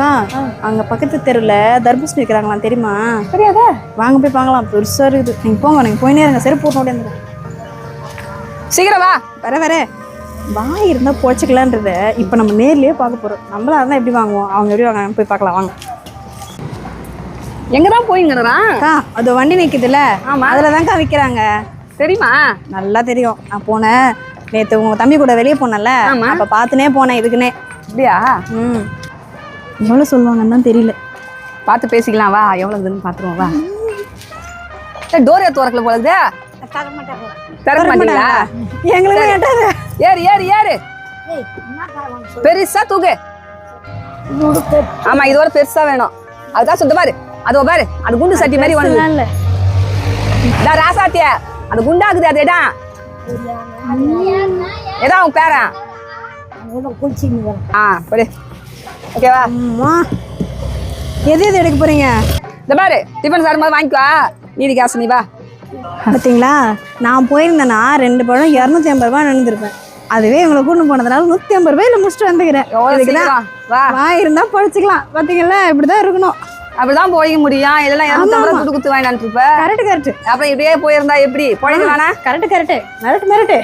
அக்கா அங்க பக்கத்து தெருவில் தர்பூசணி விற்கிறாங்களாம் தெரியுமா? தெரியாதா? வாங்க போய் பார்க்கலாம். பெருசா இருக்குது. நீங்க போங்க நீங்க போயினே இருங்க. செருப்பு போட்டு ஓடியாந்துங்க சீக்கிரம் வா. வர வர. வாய் இருந்தா பொழைச்சிக்கலான்றத இப்போ நம்ம நேர்லயே பார்க்க போறோம். நம்மளா இருந்தா எப்படி வாங்குவோம்? அவங்க எப்படி வாங்க போய் பார்க்கலாம். வாங்க. எங்க தான் போயிங்கிறான் அக்கா அது வண்டி நிக்குதுல்ல. ஆமா. அதுல தான்க்கா விற்கிறாங்க தெரியுமா? நல்லா தெரியும். நான் போனேன். நேத்து உங்க தம்பி கூட வெளியே போனேன்ல. அப்ப பார்த்துனே போனேன் இதுக்குன்னே. அப்படியா? ம். எவ்வளோ சொல்லுவாங்கன்னு தான் தெரியல. பார்த்து பேசிக்கலாம் வா. எவ்வளவுன்னு பார்த்துருவோம் வா. டோரே திறக்கல போல இருக்குதே திறக்க மாட்டீங்களா? எங்களுக்கு கேட்டாரு ஏறு ஏறு ஏறு. பெருசா தூக்கு. ஆமா இதோட பெருசா வேணும். அதுதான் சுத்த பாரு. அதோ பாரு அது குண்டு சட்டி மாதிரி டா ராசாத்திய. அது குண்டாக்குது அது இடம் எதான் உன் பேரன். ஆ படி. ஓகேவா அம்மா. எது எது எடுக்க போறீங்க? இந்த பாரு டிஃபன் சாப்பிடும்போது வாங்கிக்கோ. நீதி காசு நீ வா. பார்த்தீங்களா நான் போயிருந்தேன்னா ரெண்டு பழம் இரநூத்தி ஐம்பது ரூபாய் நடந்திருப்பேன் அதுவே இவங்களை கூட்டு போனதுனால நூற்றி ஐம்பது ரூபாயில முடிச்சுட்டு வந்துக்கிறேன். வா. இருந்தா பழிச்சுக்கலாம். பார்த்தீங்களா இப்படிதான் இருக்கணும். அப்படிதான் போய்க்க முடியும். இதெல்லாம் இரநூத்தம்பது ரூபா துட்டு குத்து வாங்கிட்டு இருப்ப கரெக்ட் கரெக்ட். அப்புறம் இப்படியே போயிருந்தா எப்படி? போயிக்கலானா கரெக்ட் கரெக்ட். மிரட்டு மிரட்டு.